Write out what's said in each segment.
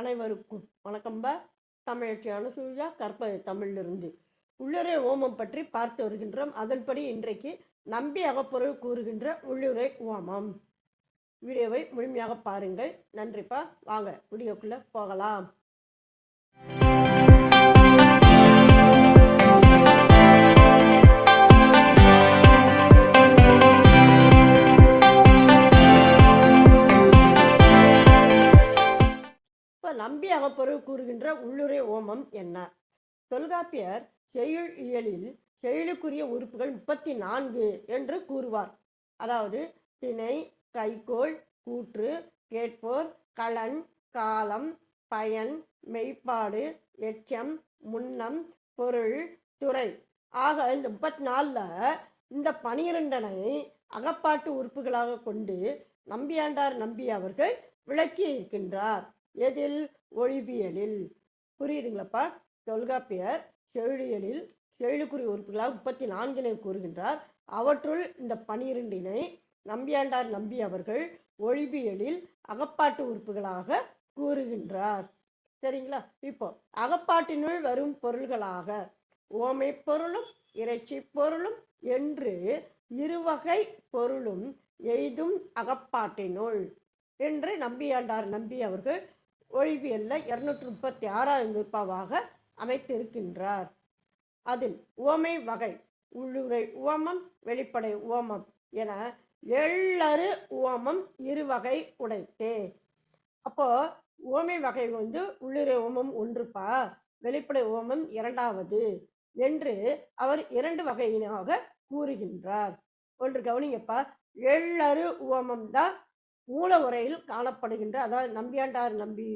அனைவருக்கும் வணக்கம்பா தமிழ்ச்சியான அனுசூயா கற்பது தமிழிலிருந்து. உள்ளுரை ஓமம் பற்றி பார்த்து வருகின்றோம். அதன்படி இன்றைக்கு நம்பி அகப்பொருள் கூறுகின்ற உள்ளுரை ஓமம் வீடியோவை முழுமையாக பாருங்கள். நன்றிப்பா வாங்க வீடியோக்குள்ள போகலாம். நம்பி அகப்பொருள் கூறுகின்ற உள்ளுரை ஓமம் என்ன? தொல்காப்பியர் செயல் இயலில் செயலுக்குரிய உறுப்புகள் முப்பத்தி நான்கு என்று கூறுவார். அதாவது திணை கைகோள் கூற்று கேட்போர் களன் காலம் பயன் மெய்ப்பாடு எச்சம் முன்னம் பொருள் துறை. ஆக இந்த முப்பத்தி நாலில் இந்த பனிரெண்டனை அகப்பாட்டு உறுப்புகளாக கொண்டு நம்பியாண்டார் நம்பி அவர்கள் விளக்கி இருக்கின்றார் எதில் ஒழிபியலில் புரியுதுங்களப்பா? தொல்காப்பியர் செவிலியலில் செவிலுக்குரிய உறுப்புகளாக முப்பத்தி நான்கினை கூறுகின்றார். அவற்றுள் இந்த பனிரெண்டினை நம்பியாண்டார் நம்பி அவர்கள் ஒழிபியலில் அகப்பாட்டு உறுப்புகளாக கூறுகின்றார். சரிங்களா? இப்போ அகப்பாட்டினுள் வரும் பொருள்களாக ஓமை பொருளும் இறைச்சி பொருளும் என்று இருவகை பொருளும் எய்தும் அகப்பாட்டினுள். என்று நம்பியாண்டார் நம்பி அவர்கள் ஒழிவியல்ல இருநூற்றி முப்பத்தி ஆறாவது நுட்பாவாக அமைத்திருக்கின்றார். அதில் உவமை வகை உள்ளுரை உவமம் வெளிப்படை உவமம் என எள்ளறு உவமம் இருவகை உடைத்தே. அப்போ உவமை வகை வந்து உள்ளுரை உவமம் ஒன்றுப்பா வெளிப்படை உவமம் இரண்டாவது என்று அவர் இரண்டு வகையினாக கூறுகின்றார். ஒன்று கவனிங்கப்பா எள்ளறு உவமம் தான் மூல உரையில் காணப்படுகின்ற அதாவது நம்பியாண்டார் நம்பி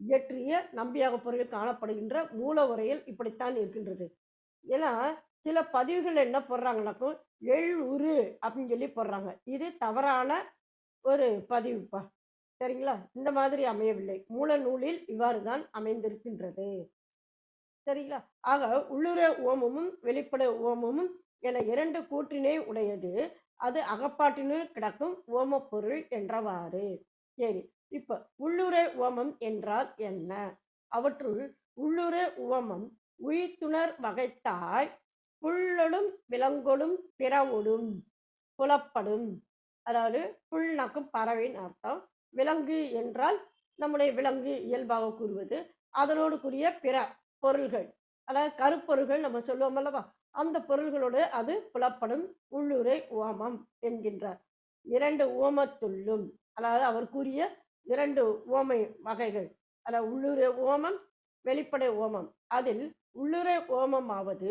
இயற்றிய நம்பியாக பொருளில் காணப்படுகின்ற மூல உரையில் இப்படித்தான் இருக்கின்றது. ஏன்னா சில பதிவுகள் என்ன போடுறாங்கனாக்கும் எழு உரு அப்படின்னு சொல்லி போடுறாங்க. இது தவறான ஒரு பதிவுப்பா. சரிங்களா? இந்த மாதிரி அமையவில்லை. மூல நூலில் இவ்வாறு தான் அமைந்திருக்கின்றது. சரிங்களா? ஆக உள்ளுர ஓமமும் வெளிப்பட ஓமமும் என இரண்டு கூற்றினை உடையது. அது அகப்பாட்டினுள் கிடக்கும் ஓமப்பொருள் என்றவாறு. சரி இப்ப உள்ளுரை ஓமம் என்றால் என்ன? அவற்றுள் உள்ளுரை உவமம் உயிர்த்துணர் வகைத்தாய் புல்லொடும் விலங்கொடும் பிறவொடும் புலப்படும். அதாவது புல்னாக்கும் பறவைன்னு அர்த்தம். விலங்கு என்றால் நம்முடைய விலங்கு இயல்பாக கூறுவது. அதனோடு கூடிய பிற பொருள்கள். அதாவது கருப்பொருள்கள் நம்ம சொல்லுவோம் அல்லவா? அந்த பொருள்களோடு அது புலப்படும். உள்ளுரை ஓமம் என்கின்றார். இரண்டு ஓமத்துள்ளும் அதாவது அவர் கூறிய இரண்டு ஓமை வகைகள் அதாவது உள்ளுரை ஓமம் வெளிப்படை ஓமம் அதில் உள்ளுரை ஓமமாவது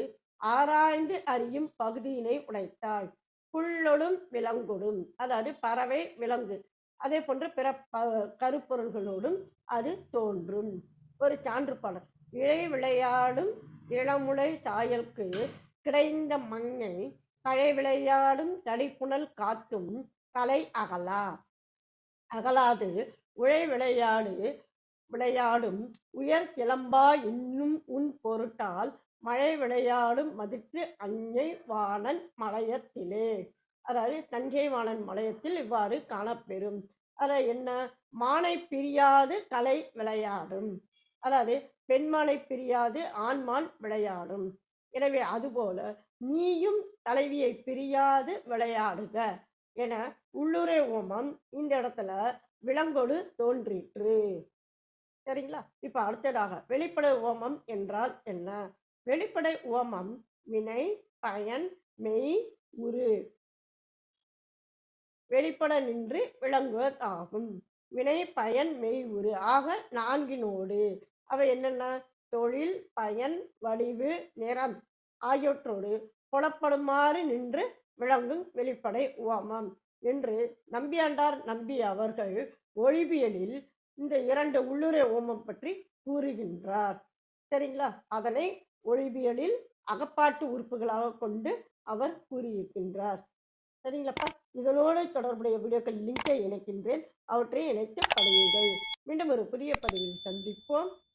ஆராய்ந்து அறியும் பகுதியினை உடைத்தாள். புல்லொடும் விலங்கொடும் அதாவது பறவை விலங்கு. அதே போன்று பிற கருப்பொருள்களோடும் அது தோன்றும். ஒரு சான்று பாடல். இழை விளையாடும் இளமுலை சாயலுக்கு கிடைந்த மங்கை கழை விளையாடும் தடிப்புணல் காத்தும் கலை அகலா. அகலாது உழை விளையாடு விளையாடும் உயர் சிலம்பா இன்னும் உன் பொருட்டால் மழை விளையாடும் மதிற்று அஞ்சை வாணன் மலையத்திலே. அதாவது தஞ்சை வாணன் மலையத்தில் இவ்வாறு காணப்பெறும். அதாவது என்ன? மானை பிரியாது கலை விளையாடும். அதாவது பெண்மானை பிரியாது ஆண்மான் விளையாடும். எனவே அதுபோல நீயும் தலைவியை பிரியாது விளையாடுக என உள்ளுரை ஓமம் இந்த இடத்துல விலங்கோடு தோன்றிற்று. சரிங்களா? இப்ப அடுத்ததாக வெளிப்படை ஓமம் என்றால் என்ன? வெளிப்படை ஓமம் வினை பயன் மெய் உரு. வெளிப்பட நின்று விளங்குவதாகும் வினை பயன் மெய் உரு ஆக நான்கினோடு. அவை என்னென்ன? தொழில் பயன் வடிவு நிறம் ஆகியவற்றோடு புலப்படுமாறு நின்று விளங்கும் வெளிப்படை உவமம் என்று நம்பியாண்டார் நம்பி அவர்கள் ஒழிவியலில் இந்த இரண்டு உள்ளுரை ஓமம் பற்றி கூறுகின்றார். சரிங்களா? அதனை ஒழிவியலில் அகப்பாட்டு உறுப்புகளாக கொண்டு அவர் கூறியிருக்கின்றார். சரிங்களாப்பா? இதனோடு தொடர்புடைய வீடியோக்கள் லிங்கை இணைக்கின்றேன். அவற்றை இணைத்து படியுங்கள். மீண்டும் ஒரு புதிய பதிவில் சந்திப்போம்.